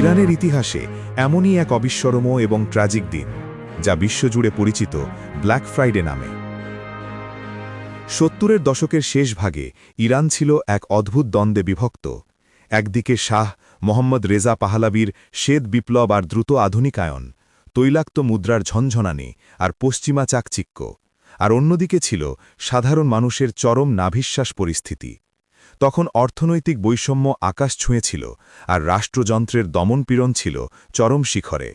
ইরানের ইতিহাসে এমনই এক অবিস্মরণীয় এবং ট্র্যাজিক দিন, যা বিশ্বজুড়ে পরিচিত ব্ল্যাক ফ্রাইডে নামে। সত্তরের দশকের শেষ ভাগে ইরান ছিল এক অদ্ভুত দ্বন্দ্বে বিভক্ত। একদিকে শাহ মোহাম্মদ রেজা পাহালাবির শ্বেত বিপ্লব আর দ্রুত আধুনিকায়ন, তৈলাক্ত মুদ্রার ঝনঝনানি আর পশ্চিমা চাকচিক্য, আর অন্যদিকে ছিল সাধারণ মানুষের চরম নাভিশ্বাস পরিস্থিতি। তখন অর্থনৈতিক বৈষম্য আকাশ ছুঁয়েছিল আর রাষ্ট্রযন্ত্রের দমনপীড়ন ছিল চরম শিখরে।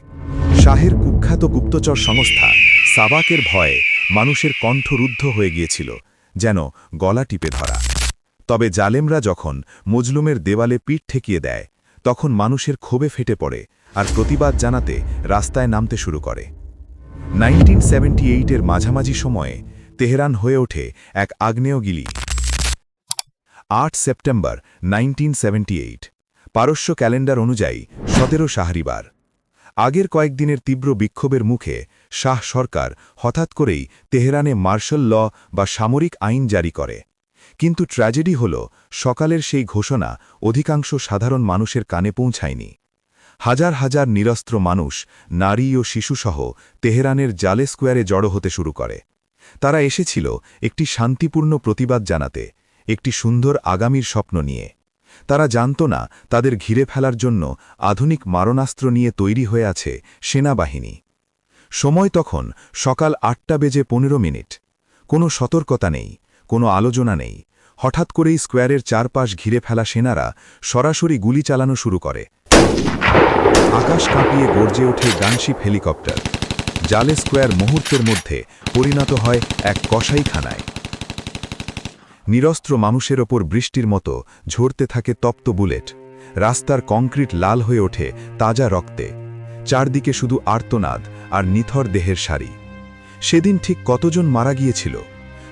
শাহের কুখ্যাত গুপ্তচর সংস্থা সাবাকের ভয়ে মানুষের কণ্ঠ রুদ্ধ হয়ে গিয়েছিল, যেন গলা টিপে ধরা। তবে জালেমরা যখন মজলুমের দেওয়ালে পিঠ ঠেকিয়ে দেয়, তখন মানুষের ক্ষোভে ফেটে পড়ে আর প্রতিবাদ জানাতে রাস্তায় নামতে শুরু করে। নাইনটিন সেভেন্টি এইটের মাঝামাঝি সময়ে তেহরান হয়ে ওঠে এক আগ্নেয়গিলি আট সেপ্টেম্বর নাইনটিন পারস্য ক্যালেন্ডার অনুযায়ী সতেরো শাহরিবার। আগের কয়েকদিনের তীব্র বিক্ষোভের মুখে শাহ সরকার হঠাৎ করেই তেহরানে মার্শাল ল বা সামরিক আইন জারি করে। কিন্তু ট্র্যাজেডি হল, সকালের সেই ঘোষণা অধিকাংশ সাধারণ মানুষের কানে পৌঁছায়নি। হাজার হাজার নিরস্ত্র মানুষ, নারী ও শিশুসহ তেহরানের জালে স্কোয়ারে জড়ো হতে শুরু করে। তারা এসেছিল একটি শান্তিপূর্ণ প্রতিবাদ জানাতে। একটি সুন্দর আগামীর স্বপ্ন নিয়ে। তারা জানত না তাদের ঘিরে ফেলার জন্য আধুনিক মারণাস্ত্র নিয়ে তৈরি হয়ে আছে সেনাবাহিনী। সময় তখন সকাল আটটা বেজে পনেরো মিনিট। কোনো সতর্কতা নেই, কোনো আলোচনা নেই। হঠাৎ করেই স্কোয়ারের চারপাশ ঘিরে ফেলা সেনারা সরাসরি গুলি চালানো শুরু করে। আকাশ কাঁপিয়ে গর্জে ওঠে গানশিপ হেলিকপ্টার। জালে স্কোয়ার মুহূর্তের মধ্যে পরিণত হয় এক কসাইখানায়। নিরস্ত্র মানুষের ওপর বৃষ্টির মতো ঝরতে থাকে তপ্ত বুলেট। রাস্তার কংক্রিট লাল হয়ে ওঠে তাজা রক্তে। চারদিকে শুধু আর্তনাদ আর নিথর দেহের সারি। সেদিন ঠিক কতজন মারা গিয়েছিল?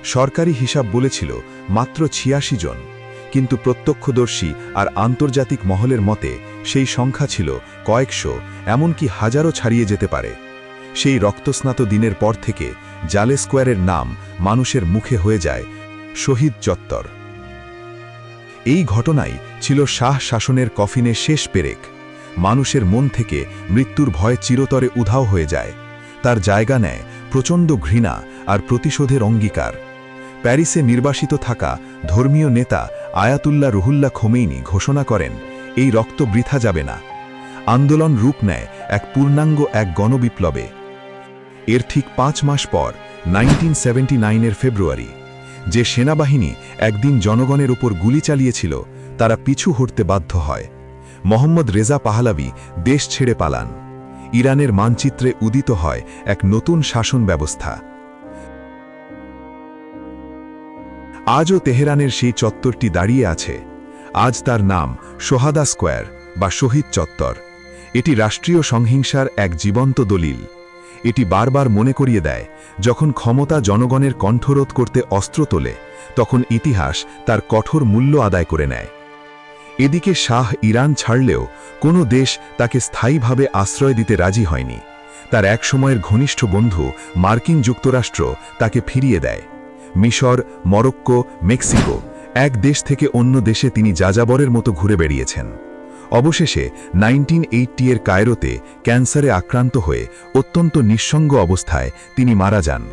সরকারি হিসাব বলেছিল মাত্র ছিয়াশি জন। কিন্তু প্রত্যক্ষদর্শী আর আন্তর্জাতিক মহলের মতে সেই সংখ্যা ছিল কয়েকশো, এমনকি হাজারও ছাড়িয়ে যেতে পারে। সেই রক্তস্নাত দিনের পর থেকে জালে স্কোয়ারের নাম মানুষের মুখে হয়ে যায় শহীদ চত্বর। এই ঘটনাই ছিল শাহ শাসনের কফিনে শেষ পেরেক। মানুষের মন থেকে মৃত্যুর ভয় চিরতরে উধাও হয়ে যায়। তার জায়গা নেয় প্রচণ্ড ঘৃণা আর প্রতিশোধের অঙ্গীকার। প্যারিসে নির্বাসিত থাকা ধর্মীয় নেতা আয়াতুল্লাহ রুহুল্লাহ খোমেইনি ঘোষণা করেন, এই রক্ত বৃথা যাবে না। আন্দোলন রূপ নেয় এক পূর্ণাঙ্গ এক গণবিপ্লবে। এর ঠিক পাঁচ মাস পর, নাইনটিন সেভেন্টি নাইনের ফেব্রুয়ারি যে সেনাবাহিনী একদিন জনগণের উপর গুলি চালিয়েছিল, তারা পিছু হটতে বাধ্য হয়। মোহাম্মদ রেজা পাহলাবি দেশ ছেড়ে পালান। ইরানের মানচিত্রে উদিত হয় এক নতুন শাসন ব্যবস্থা। আজও তেহরানের সেই চত্বরটি দাঁড়িয়ে আছে। আজ তার নাম সোহাদা স্কোয়ার বা শহীদ চত্বর। এটি রাষ্ট্রীয় সংহিংসার এক জীবন্ত দলিল। এটি বারবার মনে করিয়ে দেয়, যখন ক্ষমতা জনগণের কণ্ঠরোধ করতে অস্ত্র তোলে, তখন ইতিহাস তার কঠোর মূল্য আদায় করে নেয়। এদিকে শাহ ইরান ছাড়লেও কোনো দেশ তাকে স্থায়ীভাবে আশ্রয় দিতে রাজি হয়নি। তার এক সময়ের ঘনিষ্ঠ বন্ধু মার্কিন যুক্তরাষ্ট্র তাকে ফিরিয়ে দেয়। মিশর, মরক্কো, মেক্সিকো, এক দেশ থেকে অন্য দেশে তিনি যাযাবরের মতো ঘুরে বেরিয়েছেন অবশেষে নাইনটিন এর কায়রোতে ক্যান্সারে আক্রান্ত হয়ে অত্যন্ত নিঃসঙ্গ অবস্থায় তিনি মারা যান।